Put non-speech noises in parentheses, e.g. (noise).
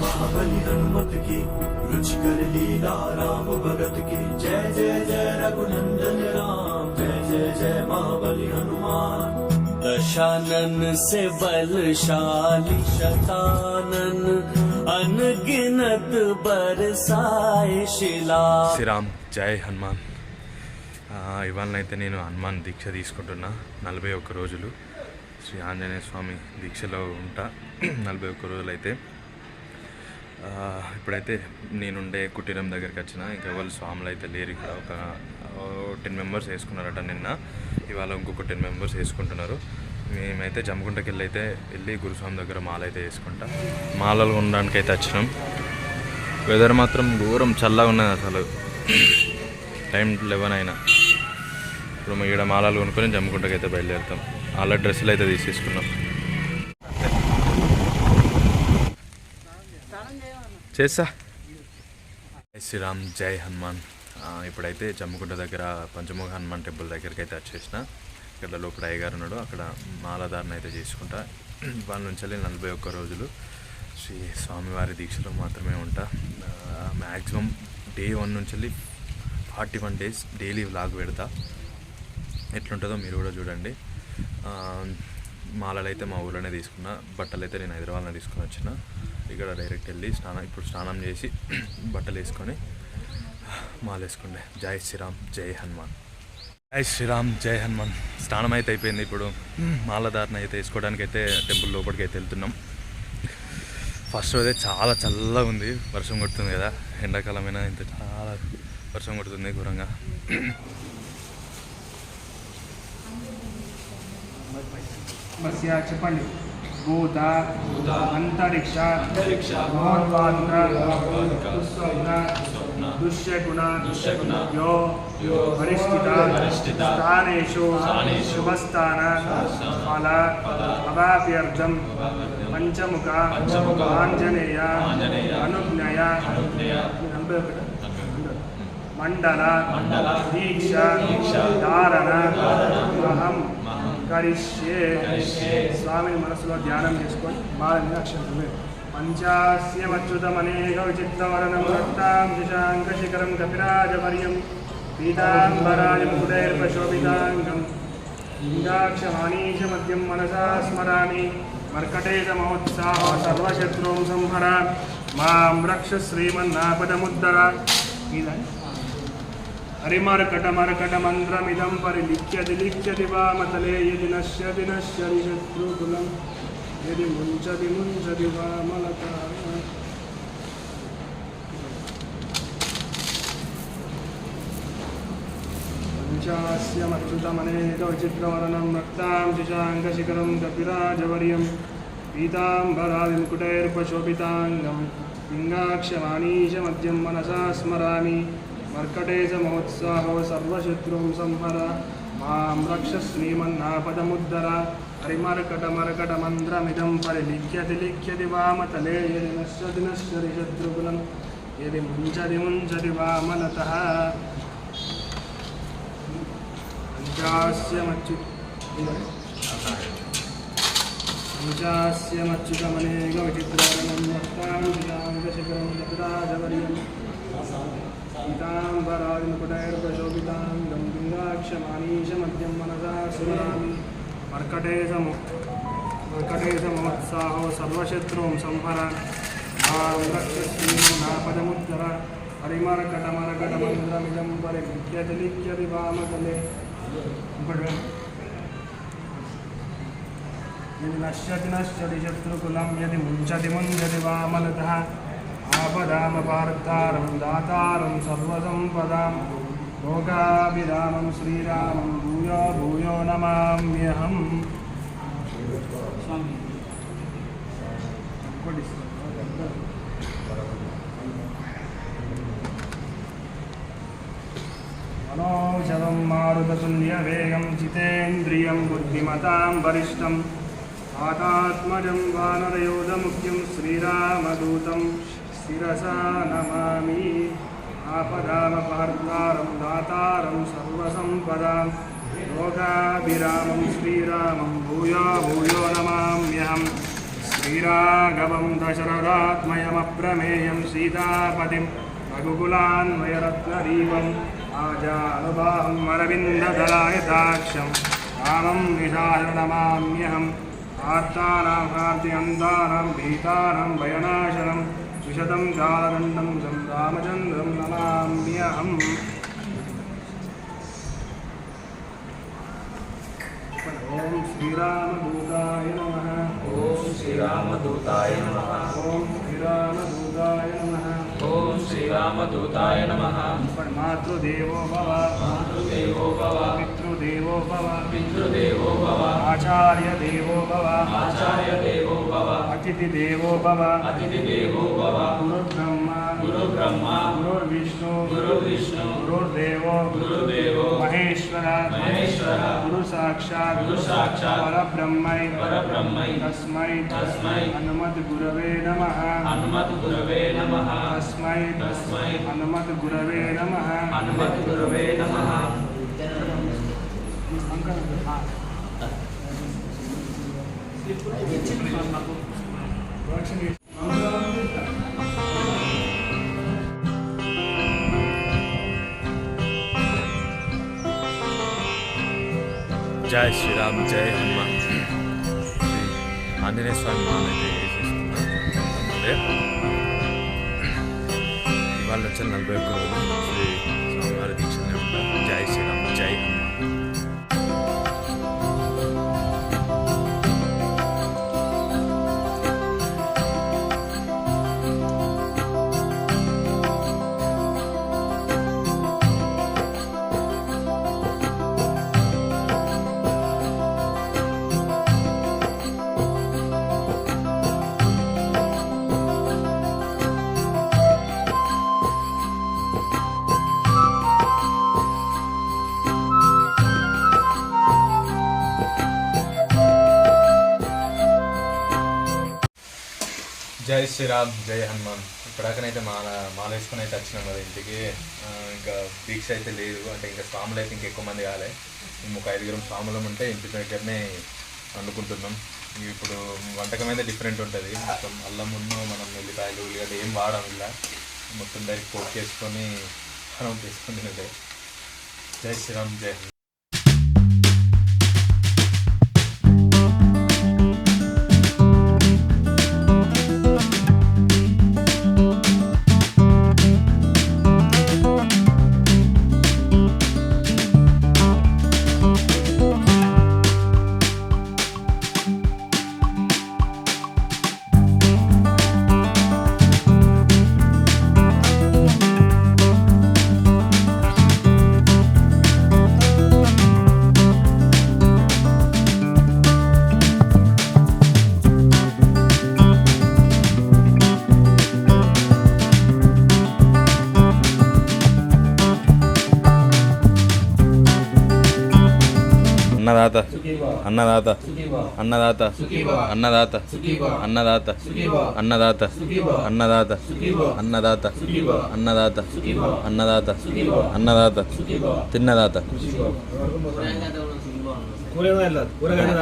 महाबली हनुमत की रुचिकर लीला राम भगत की जय जय जय रघुनंदन राम जय जय जय महाबली हनुमान दशानन से बलशाली शतानन अनगिनत बरसाए शिला శ్రీరామ్ జై హనుమాన్ ఇవాళనైతే నేను హనుమాన్ దీక్ష తీసుకుంటున్నా నలభై ఒక్క రోజులు శ్రీ ఆంజనేయ స్వామి దీక్షలో ఉంటా నలభై ఒక్క రోజులు అయితే ఆ, ఇప్పుడైతే నేనుండే కుటీరం దగ్గరికి వచ్చిన ఇంకా వాళ్ళు స్వాములు అయితే లేరు ఇక్కడ. ఒక టెన్ మెంబర్స్ వేసుకున్నారట నిన్న. ఇవాళ ఇంకొక టెన్ మెంబర్స్ వేసుకుంటున్నారు. మేమైతే జమ్ముకుంటకి వెళ్ళి అయితే వెళ్ళి గురుస్వామి దగ్గర మాల అయితే వేసుకుంటాం. మాలలు ఉండడానికి అయితే వచ్చినాం. వెదర్ మాత్రం ఘోరం చల్లగా ఉన్నది అసలు. టైం లెవెన్ అయినా. ఇప్పుడు ఇక్కడ మాలాలు కొనుక్కొని జమ్ముకుంటకి అయితే బయలుదేరుతాం. వాళ్ళ డ్రెస్సులు అయితే తీసేసుకున్నాం. చేస్తా. జై శ్రీరామ్ జై హనుమాన్. ఇప్పుడైతే జమ్ముకుంట దగ్గర పంచముఖ హనుమాన్ టెంపుల్ దగ్గరికి అయితే వచ్చేసిన. ఇక్కడ లోపల అయ్యగారు ఉన్నాడు. అక్కడ మాలాధారణ అయితే చేసుకుంటా. వాళ్ళ నుంచి వెళ్ళి నలభై ఒక్క రోజులు శ్రీ స్వామివారి దీక్షలో మాత్రమే ఉంటా. మ్యాక్సిమం డే వన్ నుంచి వెళ్ళి forty one days daily vlog పెడతా. ఎట్లుంటుందో మీరు కూడా చూడండి. మాలలు అయితే మా ఊళ్ళోనే తీసుకున్నా బట్టలు అయితే నేను హైదరాబాద్లో తీసుకొని వచ్చిన. ఇక్కడ డైరెక్ట్ వెళ్ళి స్నానం ఇప్పుడు స్నానం చేసి (clears throat) బట్టలు వేసుకొని మాల వేసుకుండే జై శ్రీరామ్ జై హనుమాన్. జై శ్రీరామ్ జై హనుమాన్. స్నానం అయితే అయిపోయింది ఇప్పుడు. మాలధారణ అయితే వేసుకోవడానికి అయితే టెంపుల్ లోపలికి అయితే వెళ్తున్నాం. ఫస్ట్ అయితే చాలా చల్లగా ఉంది. వర్షం కొడుతుంది కదా. ఎండాకాలమైనా ఇంత చాలా వర్షం కొడుతుంది ఘోరంగా. మత్స్య చెప్పండి. భూత అంతరిక్ష మహోత్పాదక దుస్వప్న దుశ్యగుణ యో పరిస్థిత స్థానేషు శుభస్థాన ఫల అవాప్యర్థం పంచముఖ ఆంజనేయ అనుజ్ఞయ ఒకటి. మండల దీక్ష ధారణ అహం. కరిష్యే. స్వామిని మనసులో ధ్యానం చేసుకొని బాగా అక్షరం పంచాస్యమచ్యుతమనేక విచిత్రవరణం రక్తాం శశాంకశిఖరం కపిరాజవర్యం పీతాంబరాజ ముకుటైర్పశోభితాంగం ఇందాక్షమానీశమద్యం మనసా స్మరామి. మర్కటేశ మహోత్సాహ సర్వశత్రుం సంహర. మాం రక్ష శ్రీమన్నాపదముద్దర. మీద హరిమర్కటమర్కటమంత్రమిదం పరిలిఖ్యతి లిఖ్యతి వామతలే యది నశ్యతి నశ్యతి శత్రుకులం యది ముంచతి ముంచతి వామలత పంచాస్యమచ్యుతమనేక విచిత్రవర్ణం రక్తాం శశాంకశిఖరం కపిరాజవర్యం పీతాంబరాదిముకుటైర్పశోభితాంగం లింగాక్షమానీశమద్యం మనసా స్మరామి మహోత్సాహో సర్వశత్రుం సంహర మాం రక్ష శ్రీమన్నాపదముద్దర హరిమర్కటమర్కట మంత్రమిదం పరిలిఖ్యతి లిఖ్యతి వామతలే యది నశ్యతి నశ్యతి శత్రుకులం యది ముంచది ముంచది వామనత పంచాస్యమచ్చు పంచాస్యమచ్యుతమనేక విచిత్రారణం వక్తాంశికాంగశిఖరం గతిరాజవర్యం పీతాంబరాదిముకుటైర్పశోభితాంగం पीताम्बरादिमुकुटैर्प्रशोभितां गम्भीराक्षमानीशमद्यं मनसा स्मरामि मर्कटेशमु मर्कटेशमोत्साहो सर्वशत्रूं संहर मां रक्षस्वीं नापदमुद्धर हरिमरकटमरकटमन्द्रमिदं परिमुख्यजलिख्यति वामकले यदि नश्यति नश्यति शत्रुकुलं यदि मुञ्चति मुञ्चति वामलतः आपदामपार्तारं दातारं सर्वसम्पदां लोकाभिरामं श्रीरामं भूयो भूयो नमाम्यहम् मनोजवं मारुततुल्यवेगं जितेन्द्रियं बुद्धिमतां वरिष्ठम् आतात्मजं वानरयोधमुख्यं श्रीरामदूतं శిరసా నమామి ఆపదామపార్తారం దాతారం సర్వసంపదాం లోకాభిరామం శ్రీరామం భూయో భూయో నమామ్యహం శ్రీరాఘవం దశరథాత్మయమప్రమేయం సీతాపతిం రఘుకులాన్వయరత్నదీపం ఆజానుభావం అరవిందదలాయతాక్షం రామం నిశారణమామ్యహం ఆర్తానాం కాంతి అందానం భీతానం భయనాశనం विशदं गालदण्डं गं रामचन्द्रं नमाम्यहम्। ॐ श्रीरामदूताय नमः। ॐ श्रीरामदूताय नमः। ॐ श्रीरामदूताय नमः। ॐ श्रीरामदूताय नमः। मातृदेवो भव। मातृदेवो भव। पितृदेवो भव। पितृदेव भव। आचार्यदेवो भव। आचार्यदेवो भव। अतिथिदेवो भव अतिथिदेवो भव गुरु ब्रह्मा गुरु ब्रह्मा गुरु विष्णु गुरु विष्णु गुरु देव गुरु देव महेश्वर। महेश्वर। गुरु साक्षात् गुरु साक्षात् परब्रह्मै। परब्रह्मै। तस्मै। तस्मै। हनुमत गुरवे नमः। हनुमत गुरवे नमः। तस्मै। तस्मै। हनुमत गुरवे नमः। हनुमत गुरवे नमः। अंकल हाँ। జై శ్రీరామ్ జై హనుమాన్. శ్రీ ఆంజనేయ స్వామి మాల వేసేసుకున్నాం ఇవాళ వచ్చిన నలభై ఒక్క రోజు శ్రీ స్వామివారి దీక్ష జై శ్రీరామ్. జై శ్రీరామ్ జై హనుమాన్. ఇప్పటిదాకనైతే మాల మాల వేసుకుని అయితే వచ్చినాం కదా ఇంటికి. ఇంకా దీక్ష అయితే లేదు. అంటే ఇంకా స్వాములు అయితే ఇంకా ఎక్కువ మంది కాలే. ఒక ఐదుగురం స్వాములం ఉంటే ఇంటి దగ్గరనే వండుకుంటున్నాం ఇప్పుడు వంటకం అయితే డిఫరెంట్ ఉంటుంది. మొత్తం అల్లం ఉన్న మనం ఉల్లిపాయలు ఉల్లిగడ్డ ఏం వాడడం ఇలా. మొత్తం డైరెక్ట్ పోక్ చేసుకొని మనం చేసుకుని జై శ్రీరామ్ జై అన్నదాత అన్నదాత అన్నదాత అన్నదాత అన్నదాత అన్నదాత అన్నదాత అన్నదాత అన్నదాత అన్నదాత అన్నదాత తిన్నదాత కూరగాయల కూరగాయల